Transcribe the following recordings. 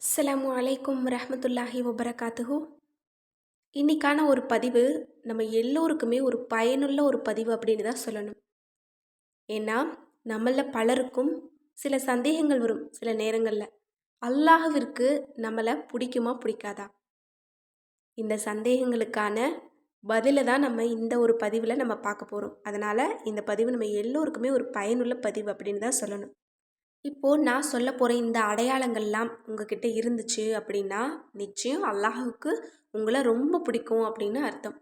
அஸ்லாம் அலைக்கும் ரஹமத்துல்லாஹி வபரகாத்துஹு. இன்னைக்கான ஒரு பதிவு நம்ம எல்லோருக்குமே ஒரு பயனுள்ள ஒரு பதிவு அப்படின்னு தான் சொல்லணும். ஏன்னா நம்மள பலருக்கும் சில சந்தேகங்கள் வரும் சில நேரங்களில். அல்லாஹுவிற்கு நம்மளை பிடிக்குமா பிடிக்காதா? இந்த சந்தேகங்களுக்கான பதிலை தான் நம்ம இந்த ஒரு பதிவில் நம்ம பார்க்க போகிறோம் அதனால் இந்த பதிவு நம்ம எல்லோருக்குமே ஒரு பயனுள்ள பதிவு அப்படின்னு தான் சொல்லணும். இப்போது நான் சொல்ல போகிற இந்த அடையாளங்கள்லாம் உங்ககிட்ட இருந்துச்சு அப்படின்னா நிச்சயம் அல்லாஹுக்கு உங்களை ரொம்ப பிடிக்கும் அப்படின்னு அர்த்தம்.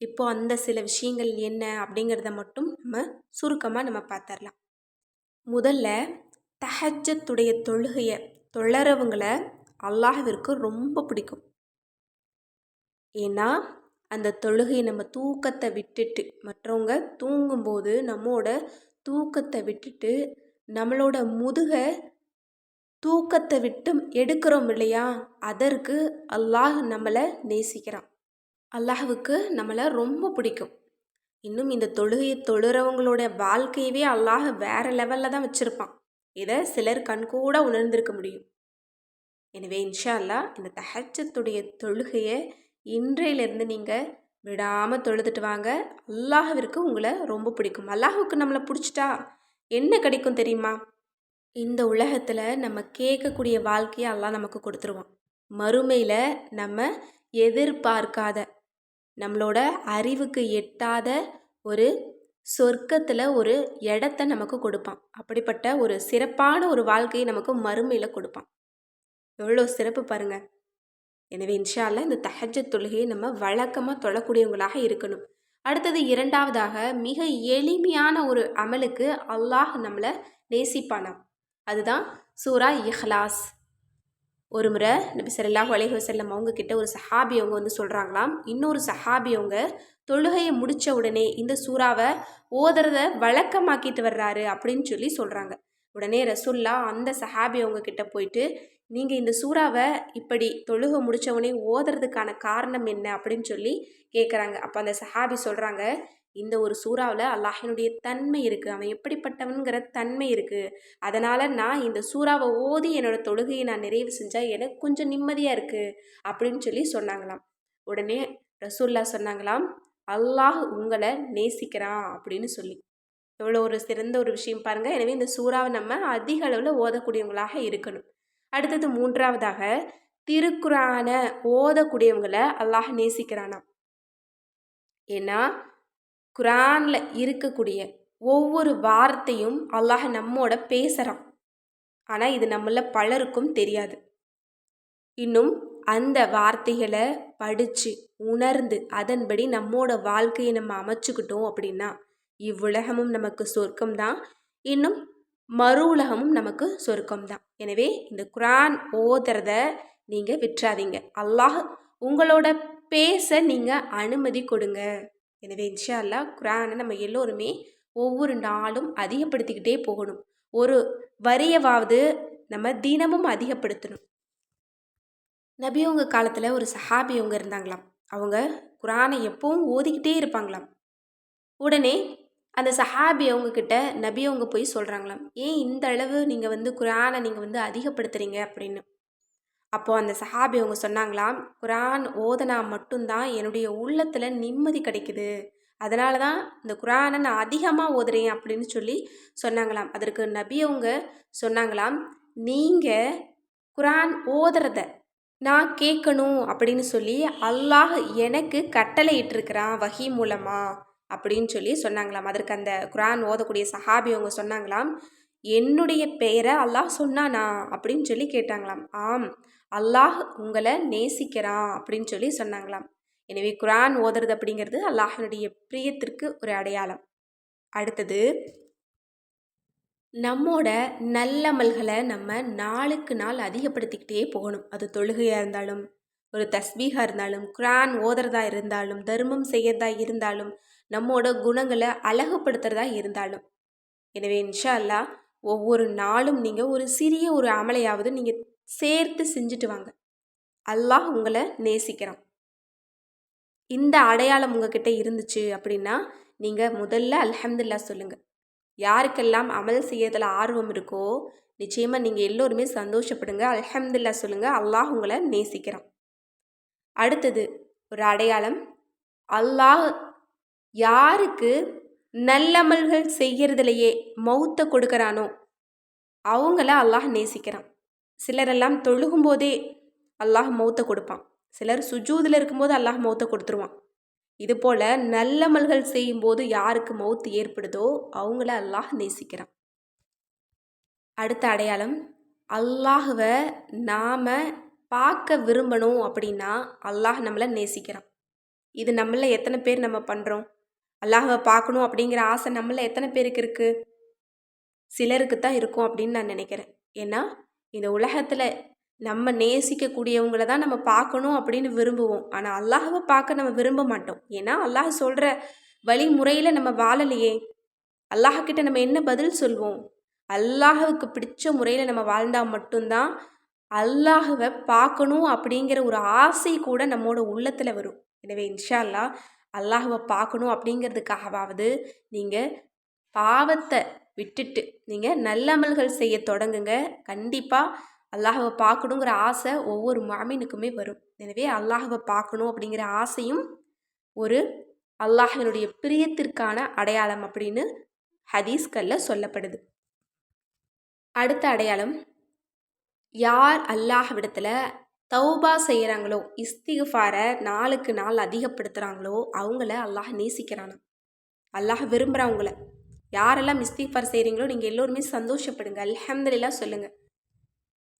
இப்போ அந்த சில விஷயங்கள் என்ன அப்படிங்கிறத மட்டும் நம்ம சுருக்கமாக நம்ம பார்த்துடலாம் முதல்ல தஹஜத்துடைய தொழுகையை தொழறவங்களை அல்லாஹ்விற்கு ரொம்ப பிடிக்கும். ஏன்னா அந்த தொழுகையை நம்ம தூக்கத்தை விட்டுட்டு மற்றவங்க தூங்கும்போது நம்மோட தூக்கத்தை விட்டுட்டு நம்மளோட முதுகை தூக்கத்தை விட்டு எடுக்கிறோம் இல்லையா? அதற்கு அல்லாஹ் நம்மளை நேசிக்கிறான். அல்லாஹுக்கு நம்மளை ரொம்ப பிடிக்கும். இன்னும் இந்த தொழுகையை தொழுறவங்களோட வாழ்க்கையவே அல்லாஹ் வேற லெவலில் தான் வச்சுருப்பான். இதை சிலர் கண்கூட உணர்ந்திருக்க முடியும். எனவே இன்ஷா அல்லாஹ் இந்த தஹஜத்துடைய தொழுகையை இன்றையிலிருந்து நீங்கள் விடாமல் தொழுதுட்டு வாங்க. அல்லாஹுவிற்கு உங்களை ரொம்ப பிடிக்கும். அல்லாஹுக்கு நம்மளை பிடிச்சிட்டா? என்ன கிடைக்கும் தெரியுமா? இந்த உலகத்தில் நம்ம கேட்கக்கூடிய வாழ்க்கையை எல்லாம் நமக்கு கொடுத்துருவான். மறுமையில் நம்ம எதிர்பார்க்காத நம்மளோட அறிவுக்கு எட்டாத ஒரு சொர்க்கத்தில் ஒரு இடத்த நமக்கு கொடுப்பான். அப்படிப்பட்ட ஒரு சிறப்பான ஒரு வாழ்க்கையை நமக்கு மறுமையில் கொடுப்பான். எவ்வளோ சிறப்பு பாருங்கள் எனவே இன்ஷால்ல இந்த தஹஜ தொழுகையை நம்ம வழக்கமாக தொழக்கூடியவங்களாக இருக்கணும். அடுத்தது இரண்டாவதாக மிக எளிமையான ஒரு அமலுக்கு அல்லாஹ் நம்மளை நேசிப்பானாம். அதுதான் சூரா இஹ்லாஸ். ஒரு முறை நபி ஸல்லல்லாஹு அலைஹி வஸல்லம் அவங்க கிட்ட ஒரு சஹாபி அவங்க வந்து சொல்கிறாங்களாம் இன்னொரு சஹாபி அவங்க தொழுகையை முடித்த உடனே இந்த சூறாவை ஓதுறத வழக்கமாக்கிட்டு வர்றாரு அப்படின்னு சொல்லி சொல்கிறாங்க உடனே ரசுல்லா அந்த சஹாபி அவங்க கிட்ட போயிட்டு நீங்கள் இந்த சூறாவை இப்படி தொழுகை முடித்தவொடனே ஓதுறதுக்கான காரணம் என்ன அப்படின்னு சொல்லி கேட்குறாங்க அப்போ அந்த சஹாபி சொல்கிறாங்க இந்த ஒரு சூறாவில் அல்லாஹினுடைய தன்மை இருக்குது அவன் எப்படிப்பட்டவனுங்கிற தன்மை இருக்குது அதனால் நான் இந்த சூறாவை ஓதி என்னோட தொழுகையை நான் நிறைவு செஞ்சால் எனக்கு கொஞ்சம் நிம்மதியாக இருக்குது அப்படின்னு சொல்லி சொன்னாங்களாம். உடனே ரசூல்லா சொன்னாங்களாம் அல்லாஹ் உங்களை நேசிக்கிறான் அப்படின்னு சொல்லி. எவ்வளோ ஒரு சிறந்த ஒரு விஷயம் பாருங்கள் எனவே இந்த சூறாவை நம்ம அதிக அளவில் ஓதக்கூடியவங்களாக இருக்கணும். அடுத்தது மூன்றாவதாக திருக்குறான ஓதக்கூடியவங்களை அல்லாஹ் நேசிக்கிறானாம். ஏன்னா குரானில் இருக்கக்கூடிய ஒவ்வொரு வார்த்தையும் அல்லாஹ் நம்மோட பேசுகிறான் ஆனால் இது நம்மள பலருக்கும் தெரியாது. இன்னும் அந்த வார்த்தைகளை படித்து உணர்ந்து அதன்படி நம்மோட வாழ்க்கையை நம்ம அமைச்சுக்கிட்டோம் அப்படின்னா இவ்வுலகமும் நமக்கு சொர்க்கம்தான். இன்னும் மறு உலகமும் நமக்கு சொருக்கம்தான். எனவே இந்த குரான் ஓதுறத நீங்கள் விட்டுறாதீங்க. அல்லாஹ் உங்களோட பேச நீங்கள் அனுமதி கொடுங்க. எனவே இன்ஷா அல்லாஹ் குரானை நம்ம எல்லோருமே ஒவ்வொரு நாளும் அதிகப்படுத்திக்கிட்டே போகணும். ஒரு வரியவாவது நம்ம தினமும் அதிகப்படுத்தணும். நபியவங்க காலத்தில் ஒரு சஹாபி அவங்க இருந்தாங்களாம். அவங்க குரானை எப்பவும் ஓதிக்கிட்டே இருப்பாங்களாம். உடனே அந்த சஹாபி அவங்கக்கிட்ட நபி அவங்க போய் சொல்கிறாங்களாம் ஏன் இந்த அளவு நீங்கள் வந்து குரானை நீங்கள் வந்து அதிகப்படுத்துகிறீங்க அப்படின்னு. அப்போது அந்த சஹாபி அவங்க சொன்னாங்களாம் குரான் ஓதனா மட்டும்தான் என்னுடைய உள்ளத்தில் நிம்மதி கிடைக்குது. அதனால தான் இந்த குரானை நான் அதிகமாக ஓதுறேன் அப்படின்னு சொல்லி சொன்னாங்களாம். அதற்கு நபி அவங்க சொன்னாங்களாம் நீங்கள் குரான் ஓதுறத நான் கேட்கணும் அப்படின்னு சொல்லி அல்லாஹ் எனக்கு கட்டளை இட்டிருக்கிறான் வகி மூலமாக அப்படின்னு சொல்லி சொன்னாங்களாம். அதற்கு அந்த குரான் ஓதக்கூடிய சஹாபி அவங்க சொன்னாங்களாம் என்னுடைய பெயரை அல்லாஹ் சொன்னானா? அப்படின்னு சொல்லி கேட்டாங்களாம். ஆம் அல்லாஹ் உங்களை நேசிக்கிறான் அப்படின்னு சொல்லி சொன்னாங்களாம். எனவே குரான் ஓதுறது அப்படிங்கிறது அல்லாஹனுடைய பிரியத்திற்கு ஒரு அடையாளம். அடுத்தது நம்மோட நல்லமல்களை நம்ம நாளுக்கு நாள் அதிகப்படுத்திக்கிட்டே போகணும். அது தொழுகையாக இருந்தாலும் ஒரு தஸ்பீகாக இருந்தாலும் குரான் ஓதுறதா இருந்தாலும் தர்மம் செய்யறதா இருந்தாலும் நம்மோட குணங்களை அழகுப்படுத்துறதா இருந்தாலும். எனவே இன்ஷா அல்லா ஒவ்வொரு நாளும் நீங்கள் ஒரு சிறிய ஒரு அமலையாவது நீங்கள் சேர்த்து செஞ்சுட்டு வாங்க. அல்லாஹ் உங்களை நேசிக்கிறான். இந்த அடையாளம் உங்ககிட்ட இருந்துச்சு அப்படின்னா நீங்கள் முதல்ல அல்ஹம்துல்லா சொல்லுங்கள் யாருக்கெல்லாம் அமல் செய்யறதுல ஆர்வம் இருக்கோ நிச்சயமாக நீங்கள் எல்லோருமே சந்தோஷப்படுங்க. அல்ஹம்துல்லா சொல்லுங்கள் அல்லாஹ் உங்களை நேசிக்கிறான். அடுத்தது ஒரு அடையாளம் அல்லாஹ் யாருக்கு நல்லமல்கள் செய்கிறதுலையே மௌத்தை கொடுக்குறானோ அவங்கள அல்லாஹ் நேசிக்கிறான். சிலரெல்லாம் தொழுகும்போதே அல்லாஹ் மௌத்தை கொடுப்பான். சிலர் சுஜூதில் இருக்கும்போது அல்லாஹ் மௌத்தை கொடுத்துருவான். இது போல் நல்லமல்கள் செய்யும்போது யாருக்கு மௌத்து ஏற்படுதோ அவங்கள அல்லாஹ் நேசிக்கிறான். அடுத்த அடையாளம் அல்லாஹுவை நாம் பார்க்க விரும்பணும் அப்படின்னா அல்லாஹ் நம்மளை நேசிக்கிறான். இது நம்மள எத்தனை பேர் நம்ம பண்ணுறோம் அல்லாஹை பார்க்கணும் அப்படிங்கிற ஆசை நம்மள எத்தனை பேருக்கு இருக்குது சிலருக்கு தான் இருக்கும் அப்படின்னு நான் நினைக்கிறேன். ஏன்னா இந்த உலகத்தில் நம்ம நேசிக்கக்கூடியவங்கள தான் நம்ம பார்க்கணும் அப்படின்னு விரும்புவோம். ஆனால் அல்லாஹவை பார்க்க நம்ம விரும்ப மாட்டோம். ஏன்னா அல்லாஹ் சொல்கிற வழிமுறையில் நம்ம வாழலையே. அல்லாஹக்கிட்ட நம்ம என்ன பதில் சொல்வோம்? அல்லாஹுக்கு பிடிச்ச முறையில் நம்ம வாழ்ந்தால் மட்டும்தான் அல்லாஹுவை பார்க்கணும் அப்படிங்கிற ஒரு ஆசை கூட நம்மோட உள்ளத்தில் வரும். எனவே இன்ஷா அல்லா அல்லாஹுவை பார்க்கணும் அப்படிங்கிறதுக்காகவாவது நீங்கள் பாவத்தை விட்டுட்டு நீங்கள் நல்லமல்கள் செய்ய தொடங்குங்க. கண்டிப்பாக அல்லாஹவை பார்க்கணுங்கிற ஆசை ஒவ்வொரு மாமினுக்குமே வரும். எனவே அல்லாஹவை பார்க்கணும் அப்படிங்கிற ஆசையும் ஒரு அல்லாஹினுடைய பிரியத்திற்கான அடையாளம் அப்படின்னு ஹதீஸ்களில் சொல்லப்படுது. அடுத்த அடையாளம் யார் அல்லாஹ்விடத்தில் தௌபா செய்கிறாங்களோ இஸ்திகுஃபாரை நாளுக்கு நாள் அதிகப்படுத்துகிறாங்களோ அவங்கள அல்லாஹ் நேசிக்கிறானா அல்லாஹ் விரும்புகிறவங்கள யாரெல்லாம் இஸ்திஃபார் செய்கிறீங்களோ நீங்கள் எல்லோருமே சந்தோஷப்படுங்க. அல்ஹம்துலில்லா சொல்லுங்கள்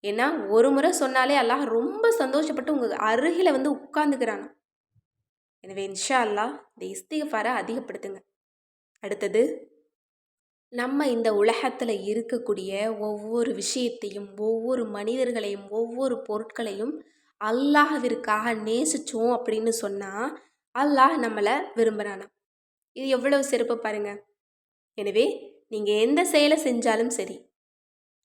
ஏன்னா ஒரு முறை சொன்னாலே அல்லாஹ் ரொம்ப சந்தோஷப்பட்டு உங்கள் அருகில் வந்து உட்காந்துக்கிறானா எனவே இன்ஷா அல்லாஹ் இந்த இஸ்திகஃபாரை அதிகப்படுத்துங்க. அடுத்தது நம்ம இந்த உலகத்தில் இருக்கக்கூடிய ஒவ்வொரு விஷயத்தையும் ஒவ்வொரு மனிதர்களையும் ஒவ்வொரு பொருட்களையும் அல்லாஹவிற்காக நேசித்தோம் அப்படின்னு சொன்னால் அல்லாஹ் நம்மளை விரும்புகிறானா இது எவ்வளவு சிறப்பு பாருங்கள் எனவே நீங்கள் எந்த செயலை செஞ்சாலும் சரி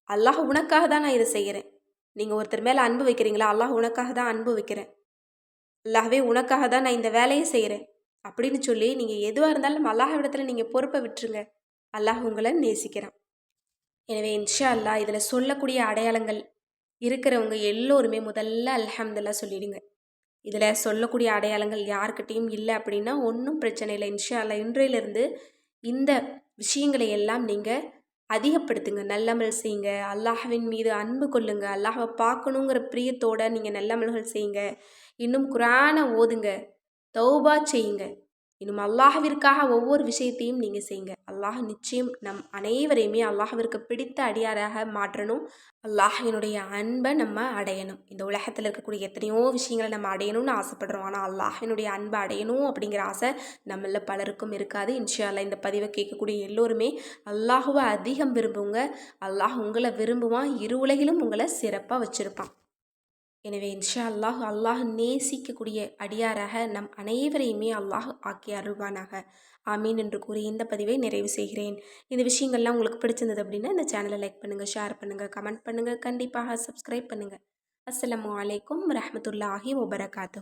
அல்லாஹ் உனக்காக தான் நான் இதை செய்கிறேன் நீங்கள் ஒருத்தர் மேலே அன்பு வைக்கிறீங்களா? அல்லாஹ் உனக்காக தான் அன்பு வைக்கிறேன். அல்லாஹவே உனக்காக தான் நான் இந்த வேலையை செய்கிறேன் அப்படின்னு சொல்லி நீங்கள் எதுவாக இருந்தாலும் அல்லாஹ் இடத்துல நீங்கள் பொறுப்பை விட்டுருங்க. அல்லாஹ் உங்களை நேசிக்கிறான். எனவே இன்ஷா அல்லா இதில் சொல்லக்கூடிய அடையாளங்கள் இருக்கிறவங்க எல்லோருமே முதல்ல அல்ஹம்துல்லா சொல்லிடுங்க. இதில் சொல்லக்கூடிய அடையாளங்கள் யாருக்கிட்டேயும் இல்லை அப்படின்னா ஒன்றும் பிரச்சனை இல்லை. இன்ஷா அல்லா இன்றையிலிருந்து இந்த விஷயங்களை எல்லாம் நீங்கள் அதிகப்படுத்துங்க. நல்லமல் செய்யுங்க. அல்லாஹ்வின் மீது அன்பு கொள்ளுங்க. அல்லாஹை பார்க்கணுங்கிற பிரியத்தோடு நீங்கள் நல்லமல்கள் செய்யுங்க. இன்னும் குரானை ஓதுங்க. தௌபா செய்யுங்க. இன்னும் அல்லாஹவிற்காக ஒவ்வொரு விஷயத்தையும் நீங்கள் செய்யுங்க அல்லாஹ் நிச்சயம் நம் அனைவரையுமே அல்லாஹவிற்கு பிடித்த அடியாராக மாற்றணும். அல்லாஹினுடைய அன்பை நம்ம அடையணும். இந்த உலகத்தில் இருக்கக்கூடிய எத்தனையோ விஷயங்களை நம்ம அடையணும்னு ஆசைப்படுறோம். ஆனால் அல்லாஹினுடைய அன்பை அடையணும் அப்படிங்கிற ஆசை நம்மள பலருக்கும் இருக்காது. இன்ஷால்லா இந்த பதிவை கேட்கக்கூடிய எல்லோருமே அல்லாஹுவை அதிகம் விரும்புங்க. அல்லாஹ் உங்களை விரும்புவான். இரு உலகிலும் உங்களை சிறப்பாக வச்சுருப்பான். எனவே இன்ஷா அல்லாஹ் அல்லாஹ் நேசிக்கக்கூடிய அடியாராக நம் அனைவரையுமே அல்லாஹ் ஆக்கி அருள்வானாக. ஆமீன் என்று கூறி இந்த பதிவை நிறைவு செய்கிறேன். இந்த விஷயங்கள்லாம் உங்களுக்கு பிடிச்சிருந்தது அப்படின்னா இந்த சேனலை லைக் பண்ணுங்கள் ஷேர் பண்ணுங்கள் கமெண்ட் பண்ணுங்கள் கண்டிப்பாக சப்ஸ்கிரைப் பண்ணுங்கள் அஸ்லாம் வலைக்கம் ரஹமத்துல்லாஹி வபரகாத்து